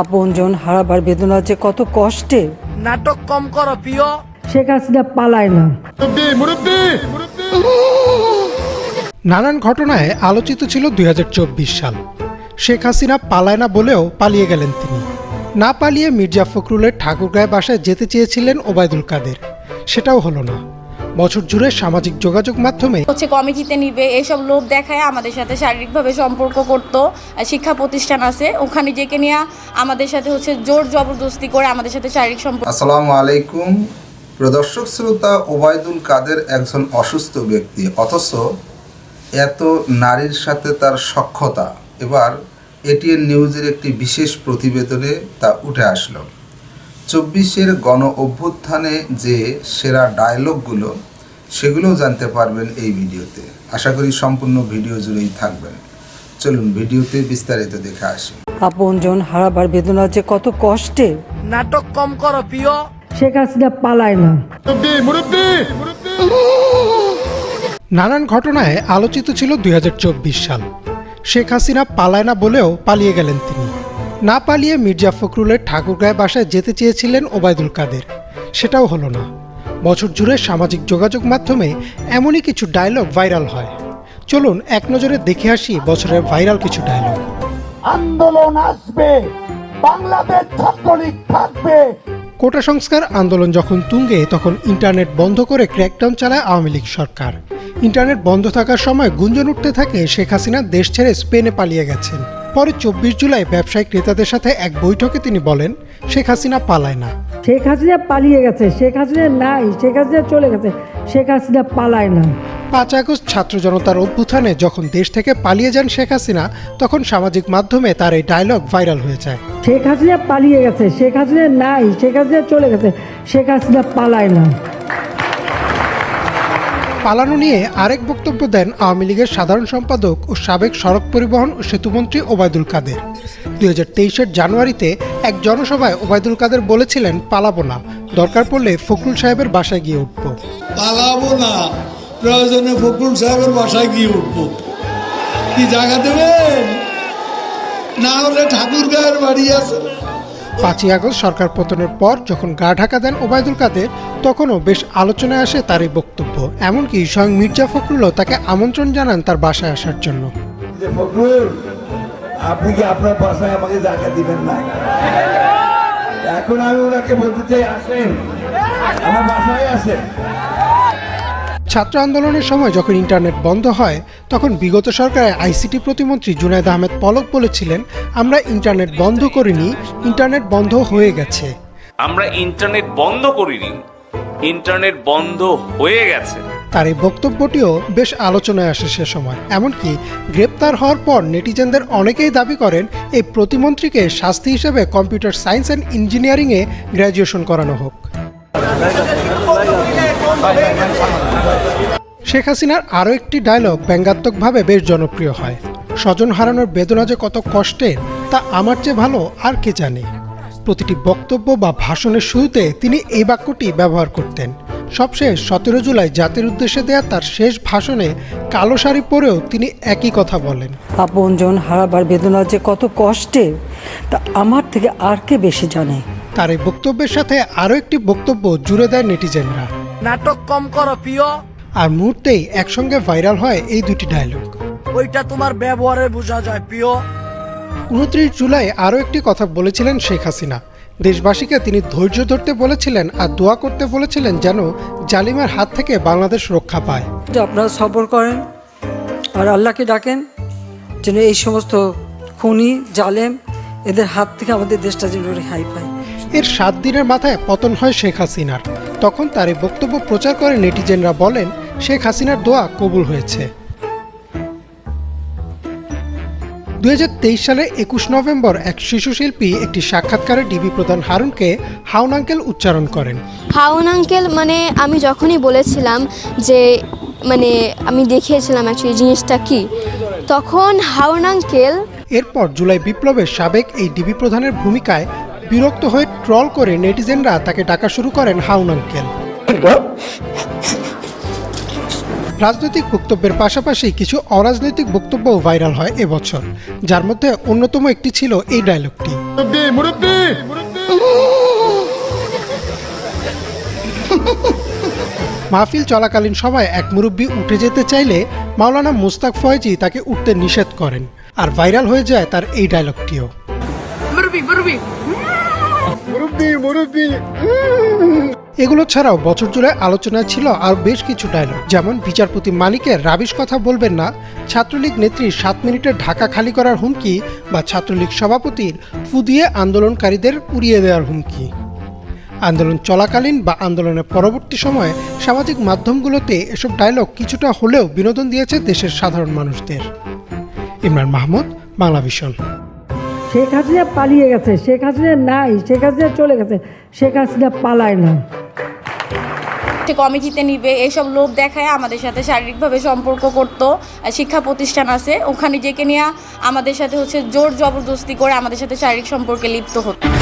আপনজন হারাবার বেদনা যে কত কষ্টে। নাটক কম করো প্রিয়। শেখ হাসিনা পালায় না। নানান ঘটনায় আলোচিত ছিল দুই হাজার চব্বিশ সাল। শেখ হাসিনা পালায় না বলেও পালিয়ে গেলেন তিনি। না পালিয়ে মির্জা ফখরুলের ঠাকুরগাঁয় বাসায় যেতে চেয়েছিলেন ওবায়দুল কাদের। সেটাও হলো না। বছর জুড়ে সামাজিক যোগাযোগ মাধ্যমে হচ্ছে কমিটিতে নিবে এইসব লোভ দেখায় আমাদের সাথে শারীরিকভাবে সম্পর্ক করতো শিক্ষা প্রতিষ্ঠান আছে ওখানে যেকে নিয়ে আমাদের সাথে হচ্ছে জোর জবরদস্তি করে আমাদের সাথে শারীরিক সম্পর্ক আসসালামু আলাইকুম। প্রদর্শক শ্রোতা ওবায়দুল কাদের একজন অসুস্থ ব্যক্তি অথচ এত নারীর সাথে তার সক্ষতা এবার এটিএন নিউজের একটি বিশেষ প্রতিবেদনে তা উঠে আসলো। চব্বিশের গণ অভ্যুত্থানে যে সেরা ডায়লগগুলো সেগুলোও জানতে পারবেন এই ভিডিওতে। আশা করি সম্পূর্ণ ভিডিও জুড়েই থাকবেন। চলুন ভিডিওতে বিস্তারিত দেখে আসি। আপনজন হারাবার বেদনা যে কত কষ্টে। নাটক কম করো প্রিয়। শেখ হাসিনা পালায় না। নানান ঘটনায় আলোচিত ছিল দুই হাজার চব্বিশ সাল। শেখ হাসিনা পালায় না বলেও পালিয়ে গেলেন তিনি। না পালিয়ে মির্জা ফখরুলের ঠাকুরগাঁয় বাসায় যেতে চেয়েছিলেন ওবায়দুল কাদের। সেটাও হলো না। বছর জুড়ে সামাজিক যোগাযোগ মাধ্যমে এমনই কিছু ডায়লগ ভাইরাল হয়। চলুন এক নজরে দেখে আসি বছরের ভাইরাল কিছু ডায়লগ আন্দোলন আসবে বাংলাদেশ ছাত্রলীগ থাকবে। কোটা সংস্কার আন্দোলন যখন তুঙ্গে তখন ইন্টারনেট বন্ধ করে ক্র্যাকডাউন চালায় আওয়ামী লীগ সরকার। ইন্টারনেট বন্ধ থাকার সময় গুঞ্জন উঠতে থাকে শেখ হাসিনা দেশ ছেড়ে স্পেনে পালিয়ে গেছেন। পরে চব্বিশ জুলাই ব্যবসায়ী ক্রেতাদের সাথে এক বৈঠকে তিনি বলেন শেখ হাসিনা পালায় না। শেখ হাসিনা পালিয়ে গেছে শেখ হাসিনা নাই শেখ হাসিনা চলে গেছে শেখ হাসিনা পালায় না। পাঁচ আগস্ট ছাত্র জনতার অভ্যুত্থানে যখন দেশ থেকে পালিয়ে যান শেখ হাসিনা তখন সামাজিক মাধ্যমে তার এই ডায়লগ ভাইরাল হয়ে যায়। শেখ হাসিনা পালিয়ে গেছে শেখ হাসিনা নাই শেখ হাসিনা চলে গেছে শেখ হাসিনা পালায় না। পালানো নিয়ে আরেক বক্তব্য দেন আওয়ামী লীগের সাধারণ সম্পাদক ও সাবেক সড়ক পরিবহন ও সেতুমন্ত্রী ওবায়দুল কাদের। দুই হাজার তেইশের জানুয়ারিতে এক জনসভায় ওবায়দুল কাদের বলেছিলেন, পালাবো না। দরকার পড়লে ফখরুল সাহেবের বাসায় গিয়ে উঠব। পালাবো না। প্রয়োজনে ফখরুল সাহেবের বাসায় গিয়ে উঠবো। কি জায়গা দেবেন? না হলে ঠাকুর গায়ের বাড়ি আছে। পাঁচই আগস্ট সরকার পতনের পর যখন গা ঢাকা দেন ওবায়দুল কাদের, তখনও বেশ আলোচনায় আসে তার এই বক্তব্য। এমনকি স্বয়ং মির্জা ফখরুলও তাকে আমন্ত্রণ জানান তার বাসায় আসার জন্য। আপনি কি আপনার বাসায় আমাকে জায়গা দিবেন না? এখন আমি ওনাকে বলতে চাই, আসেন। আমার বাসায় আসেন। ছাত্র আন্দোলনের সময় যখন ইন্টারনেট বন্ধ হয় তখন বিগত সরকারের আইসিটি প্রতিমন্ত্রী জুনায়দ আহমেদ পলক বলেছিলেন আমরা ইন্টারনেট বন্ধ করিনি ইন্টারনেট বন্ধ হয়ে গেছে। আমরা ইন্টারনেট বন্ধ করিনি ইন্টারনেট বন্ধ হয়ে গেছে। তার এই বক্তব্যটিও বেশ আলোচনায় আসে সে সময়। এমনকি গ্রেপ্তার হওয়ার পর নেটিজেনদের অনেকেই দাবি করেন এই প্রতিমন্ত্রীকে শাস্তি হিসেবে কম্পিউটার সায়েন্স অ্যান্ড ইঞ্জিনিয়ারিংয়ে গ্র্যাজুয়েশন করানো হোক। শেখ হাসিনার আরও একটি ডায়লগ ব্যঙ্গাত্মকভাবে বেশ জনপ্রিয় হয়। স্বজন হারানোর বেদনা যে কত কষ্টের তা আমার চেয়ে ভালো আর কে জানে। প্রতিটি বক্তব্য বা ভাষণের শুরুতে তিনি এই বাক্যটি ব্যবহার করতেন। সবশেষ সতেরো জুলাই জাতির উদ্দেশ্যে দেয়া তার শেষ ভাষণে কালো শাড়ি পরেও তিনি একই কথা বলেন। আপন আপনজন হারাবার বেদনা যে কত কষ্টে তা আমার থেকে আর কে বেশি জানে? তার এই বক্তব্যের সাথে আরও একটি বক্তব্য জুড়ে দেয় নেটিজেনরা। নাটক কম করো প্রিয়। আর মুহূর্তেই একসঙ্গে ভাইরাল হয় এই দুটি ডায়লগ ওইটা তোমার ব্যবহারে বোঝা যায় প্রিয়। উনত্রিশ জুলাই আরও একটি কথা বলেছিলেন শেখ হাসিনা। দেশবাসীকে তিনি ধৈর্য ধরতে বলেছিলেন আর দোয়া করতে বলেছিলেন যেন জালিমের হাত থেকে বাংলাদেশ রক্ষা পায়। আপনারা সফর করেন আর আল্লাহকে ডাকেন যেন এই সমস্ত খুনি জালেম এদের হাত থেকে আমাদের দেশটা যেন রেহাই পায়। এর সাত দিনের মাথায় পতন হয় শেখ হাসিনার। তখন তার এই বক্তব্য প্রচার করে নেটিজেনরা বলেন শেখ হাসিনার দোয়া কবুল হয়েছে। দুই সালে একুশ নভেম্বর এক শিশু শিল্পী একটি সাক্ষাৎকারে ডিবি প্রধান হারুনকে হাউন আঙ্কেল উচ্চারণ করেন। হাউন আঙ্কেল মানে আমি যখনই বলেছিলাম যে মানে আমি দেখিয়েছিলাম অ্যাকচুয়ালি জিনিসটা কি তখন হাউন আঙ্কেল এরপর জুলাই বিপ্লবের সাবেক এই ডিবি প্রধানের ভূমিকায় বিরক্ত হয়ে ট্রল করে নেটিজেনরা তাকে ডাকা শুরু করেন হাউন আঙ্কেল। রাজনৈতিক বক্তব্যের পাশাপাশি কিছু অরাজনৈতিক বক্তব্যও ভাইরাল হয় এবছর যার মধ্যে অন্যতম একটি ছিল এই ডায়লগটি। মাহফিল চলাকালীন সময় এক মুরব্বী উঠে যেতে চাইলে মাওলানা মুস্তাক ফয়েজি তাকে উঠতে নিষেধ করেন আর ভাইরাল হয়ে যায় তার এই ডায়লগটিও। এগুলো ছাড়াও বছর জুড়ে আলোচনায় ছিল আর বেশ কিছু ডায়লগ যেমন বিচারপতি মালিকের রাবিশ কথা বলবেন না, ছাত্রলীগ নেত্রী সাত মিনিটের ঢাকা খালি করার হুমকি বা ছাত্রলীগ সভাপতির ফুদিয়ে আন্দোলনকারীদের উড়িয়ে দেওয়ার হুমকি। আন্দোলন চলাকালীন বা আন্দোলনের পরবর্তী সময়ে সামাজিক মাধ্যমগুলোতে এসব ডায়লগ কিছুটা হলেও বিনোদন দিয়েছে দেশের সাধারণ মানুষদের। ইমরান মাহমুদ বাংলা ভিশন শেখ হাসিনা পালিয়ে গেছে, শেখ হাসিনা নাই, শেখ হাসিনা চলে গেছে, শেখ হাসিনা পালায় না। কমিটিতে নিবে এইসব লোক দেখায় আমাদের সাথে শারীরিকভাবে সম্পর্ক করত শিক্ষা প্রতিষ্ঠান আছে, ওখানে যেকে নিয়ে আমাদের সাথে হচ্ছে জোর জবরদস্তি করে আমাদের সাথে শারীরিক সম্পর্কে লিপ্ত হতো।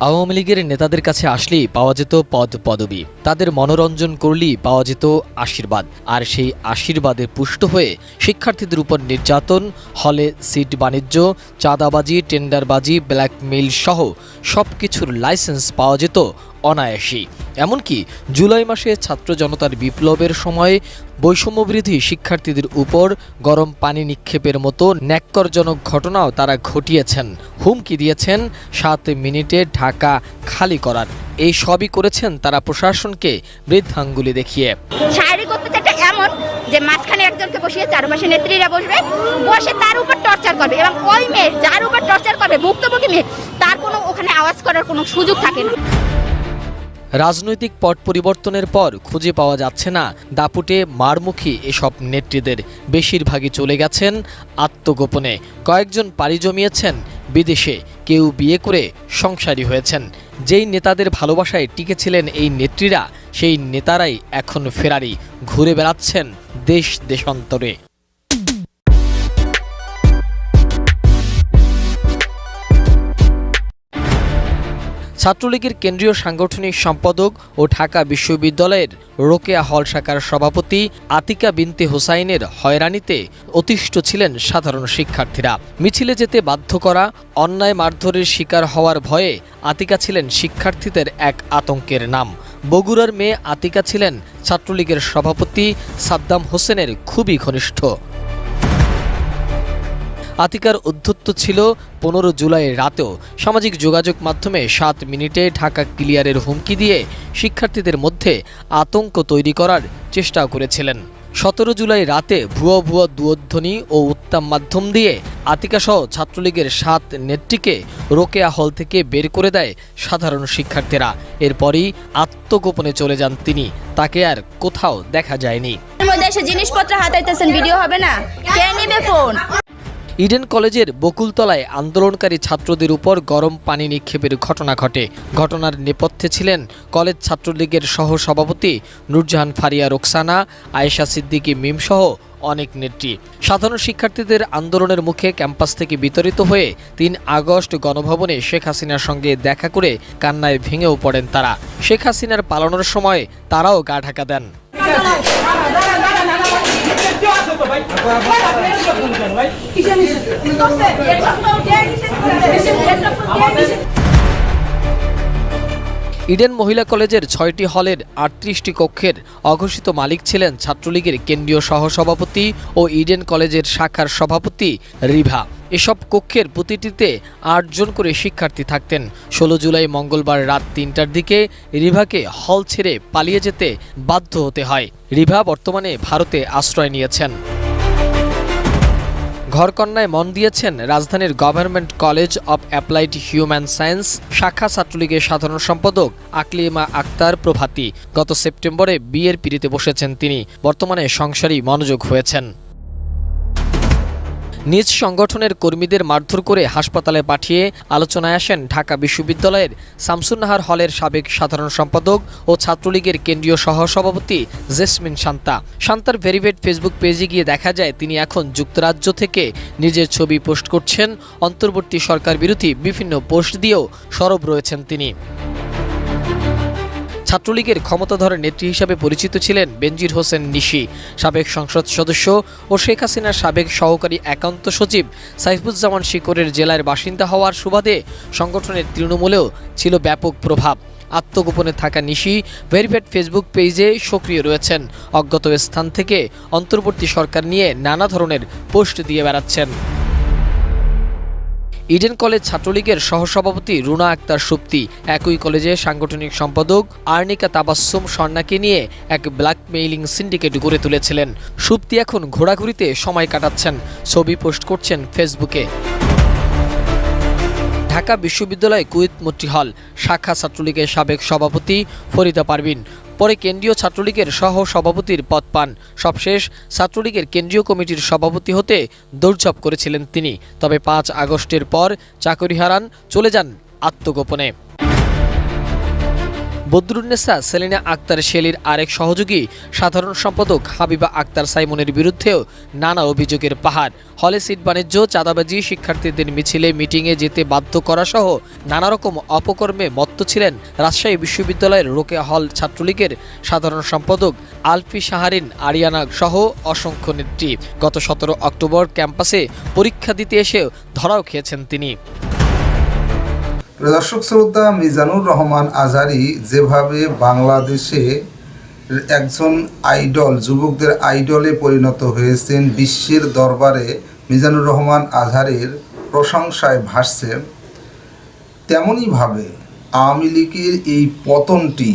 আওয়ামী লীগের নেতাদের কাছে আসলেই পাওয়া যেত পদ পদবি। তাদের মনোরঞ্জন করলেই পাওয়া যেত আশীর্বাদ। আর সেই আশীর্বাদে পুষ্ট হয়ে শিক্ষার্থীদের উপর নির্যাতন, হলে সিট বাণিজ্য, চাঁদাবাজি, টেন্ডারবাজি, ব্ল্যাকমেইল সহ সব কিছুর লাইসেন্স পাওয়া যেত অনায়াসী এমনকি জুলাই মাসে ছাত্র জনতার বিপ্লবের সময় বৈষম্যবৃদ্ধি শিক্ষার্থীদের উপর গরম পানি নিক্ষেপের মতো ন্যাক্করজনক ঘটনাও তারা ঘটিয়েছেন। হুমকি দিয়েছেন সাত মিনিটে ঢাকা খালি করার। এই সবই করেছেন তারা প্রশাসনকে বৃদ্ধাঙ্গুলি দেখিয়ে। এমন যে মাঝখানে একজনকে বসিয়ে চারপাশে নেত্রীরা বসবে, বসে তার উপর টর্চার করবে এবং ওই মেয়ে যার উপর টর্চার করবে, ভুক্তভোগী মেয়ে, তার কোনো ওখানে আওয়াজ করার কোনো সুযোগ থাকে না। রাজনৈতিক পট পরিবর্তনের পর খুঁজে পাওয়া যাচ্ছে না দাপুটে মারমুখী এসব নেত্রীদের। বেশিরভাগই চলে গেছেন আত্মগোপনে। কয়েকজন পাড়ি জমিয়েছেন, বিদেশে কেউ বিয়ে করে সংসারী হয়েছেন। যেই নেতাদের ভালোবাসায় টিকেছিলেন এই নেত্রীরা, সেই নেতারাই এখন ফেরারি। ঘুরে বেড়াচ্ছেন দেশ দেশান্তরে। ছাত্রলীগের কেন্দ্রীয় সাংগঠনিক সম্পাদক ও ঢাকা বিশ্ববিদ্যালয়ের রোকেয়া হল শাখার সভাপতি আতিকা বিনতে হোসাইনের হয়রানিতে অতিষ্ঠ ছিলেন সাধারণ শিক্ষার্থীরা। মিছিলে যেতে বাধ্য করা, অন্যায় মারধরের শিকার হওয়ার ভয়ে আতিকা ছিলেন শিক্ষার্থীদের এক আতঙ্কের নাম। বগুড়ার মেয়ে আতিকা ছিলেন ছাত্রলীগের সভাপতি সাদ্দাম হোসেনের খুবই ঘনিষ্ঠ। আতিকার উদ্ধত্ত ছিল পনেরো জুলাই রাতেও। সামাজিক যোগাযোগ মাধ্যমে সাত মিনিটে ঢাকা ক্লিয়ারের হুমকি দিয়ে শিক্ষার্থীদের মধ্যে আতঙ্ক তৈরি করার চেষ্টা করেছিলেন। সতেরো জুলাই রাতে ভুয়া ভুয়া দুয়োধ্বনি ও উত্তাম মাধ্যম দিয়ে আতিকাসহ ছাত্রলীগের সাত নেত্রীকে রোকেয়া হল থেকে বের করে দেয় সাধারণ শিক্ষার্থীরা। এরপরই আত্মগোপনে চলে যান তিনি। তাকে আর কোথাও দেখা যায়নি। জিনিসপত্র হাতাইতেছেন, ভিডিও হবে না? কে ফোন? ইডেন কলেজের বকুলতলায় আন্দোলনকারী ছাত্রদের উপর গরম পানি নিক্ষেপের ঘটনা ঘটে। ঘটনার নেপথ্যে ছিলেন কলেজ ছাত্রলীগের সহ সভাপতি নূরজাহান ফারিয়া রোকসানা, আয়েশা সিদ্দিকী মিমসহ অনেক নেত্রী। সাধারণ শিক্ষার্থীদের আন্দোলনের মুখে ক্যাম্পাস থেকে বিতরিত হয়ে তিন আগস্ট গণভবনে শেখ হাসিনার সঙ্গে দেখা করে কান্নায় ভেঙেও পড়েন তারা। শেখ হাসিনার পালানোর সময় তারাও গা ঢাকা দেন। ভাই? ইডেন মহিলা কলেজের ছয়টি হলের আটত্রিশটি কক্ষের অঘোষিত মালিক ছিলেন ছাত্রলীগের কেন্দ্রীয় সহসভাপতি ও ইডেন কলেজের শাখার সভাপতি রিভা। এসব কক্ষের প্রতিটিতে আটজন করে শিক্ষার্থী থাকতেন। ষোলো জুলাই মঙ্গলবার রাত তিনটার দিকে রিভাকে হল ছেড়ে পালিয়ে যেতে বাধ্য হতে হয়। রিভা বর্তমানে ভারতে আশ্রয় নিয়েছেন। ঘরকন্যায় মন দিয়েছেন রাজধানীর government college of applied human science, শাখা ছাত্রলীগের সাধারণ সম্পাদক আকলিমা আক্তার প্রভাতী। গত সেপ্টেম্বরে বিয়ের পিড়িতে বসেছেন তিনি। বর্তমানে সংসারী মনোযোগ হয়েছেন। নিজ সংগঠনের কর্মীদের মারধর করে হাসপাতালে পাঠিয়ে আলোচনায় আসেন ঢাকা বিশ্ববিদ্যালয়ের শামসুন্নাহার হলের সাবেক সাধারণ সম্পাদক ও ছাত্রলীগের কেন্দ্রীয় সহসভাপতি জেসমিন শান্তা। শান্তার ভেরিভেট ফেসবুক পেজে গিয়ে দেখা যায়, তিনি এখন যুক্তরাজ্য থেকে নিজের ছবি পোস্ট করছেন। অন্তর্বর্তী সরকার বিরোধী বিভিন্ন পোস্ট দিয়েও সরব রয়েছেন তিনি। ছাত্রলীগের ক্ষমতাধরের নেত্রী হিসাবে পরিচিত ছিলেন বেনজির হোসেন নিশি। সাবেক সংসদ সদস্য ও শেখ হাসিনার সাবেক সহকারী একান্ত সচিব সাইফুজ্জামান শিকরের জেলার বাসিন্দা হওয়ার সুবাদে সংগঠনের তৃণমূলেও ছিল ব্যাপক প্রভাব। আত্মগোপনে থাকা নিশি ভেরিফাইড ফেসবুক পেজে সক্রিয় রয়েছেন। অজ্ঞাত স্থান থেকে অন্তর্বর্তী সরকার নিয়ে নানা ধরনের পোস্ট দিয়ে বেড়াচ্ছেন। ইডেন কলেজ ছাত্রলীগের সহসভাপতি রুনা আক্তার সুপ্তি। একই কলেজে সাংগঠনিক সম্পাদক আর্নিকা তাবাসুম স্বর্ণাকে নিয়ে এক ব্ল্যাকমেইলিং সিন্ডিকেট গড়ে তুলেছিলেন। সুপ্তি এখন ঘোরাঘুরিতে সময় কাটাচ্ছেন। ছবি পোস্ট করছেন ফেসবুকে। ঢাকা বিশ্ববিদ্যালয় কুয়েত মৈত্রী হল, শাখা ছাত্রলীগের সাবেক সভাপতি ফরিদা পারভিন। পরে কেন্দ্রীয় ছাত্রলীগের সহ সভাপতির পদ পান। সবশেষ ছাত্রলীগের কেন্দ্রীয় কমিটির সভাপতি হতে দৌড়ঝপ করেছিলেন তিনি। তবে পাঁচ আগস্টের পর চাকরি হারান, চলে যান আত্মগোপনে। বদরুন্নেসা সেলিনা আক্তার শেলির আরেক সহযোগী, সাধারণ সম্পাদক হাবিবা আক্তার সাইমনের বিরুদ্ধেও নানা অভিযোগের পাহাড়। হলে সিট বাণিজ্য, চাঁদাবাজি, শিক্ষার্থীদের মিছিলে, মিটিংয়ে যেতে বাধ্য করা সহ নানা রকম অপকর্মে মত্ত ছিলেন রাজশাহী বিশ্ববিদ্যালয়ের রোকেয়া হল ছাত্রলীগের সাধারণ সম্পাদক আলফি সাহারিন আরিয়ানা সহ অসংখ্য নেত্রী। গত সতেরো অক্টোবর ক্যাম্পাসে পরীক্ষা দিতে এসেও ধরাও খেয়েছেন তিনি। দর্শক শ্রোতা, মিজানুর রহমান আজারি যেভাবে বাংলাদেশে একজন আইডল, যুবকদের আইডলে পরিণত হয়েছেন, বিশ্বের দরবারে মিজানুর রহমান আজহারের প্রশংসায় ভাসছে তেমনইভাবে আওয়ামী লীগের এই পতনটি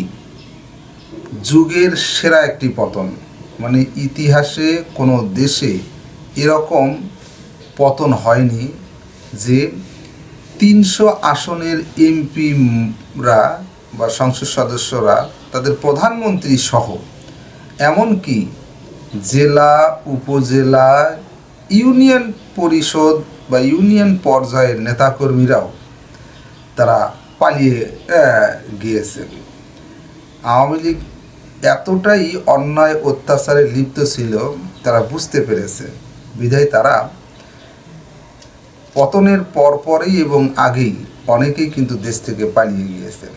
যুগের সেরা একটি পতন। মানে ইতিহাসে কোনো দেশে এরকম পতন হয়নি যে তিনশো আসনের এমপিরা বা সংসদ সদস্যরা তাদের প্রধানমন্ত্রী সহ, এমনকি জেলা, উপজেলা, ইউনিয়ন পরিষদ বা ইউনিয়ন পর্যায়ের নেতাকর্মীরাও তারা পালিয়ে গিয়েছেন। আওয়ামী লীগ এতটাই অন্যায়, অত্যাচারে লিপ্ত ছিল, তারা বুঝতে পেরেছে। বিধায় তারা পতনের পরপরই এবং আগেই অনেকেই কিন্তু দেশ থেকে পালিয়ে গিয়েছেন।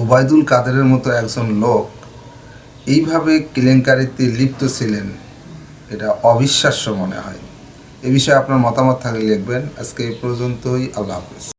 ওবায়দুল কাদেরের মতো একজন লোক এইভাবে কেলেঙ্কারিতে লিপ্ত ছিলেন, এটা অবিশ্বাস্য মনে হয়। এ বিষয়ে আপনার মতামত থাকলে লিখবেন। আজকে এই পর্যন্তই, আল্লাহ হাফেজ।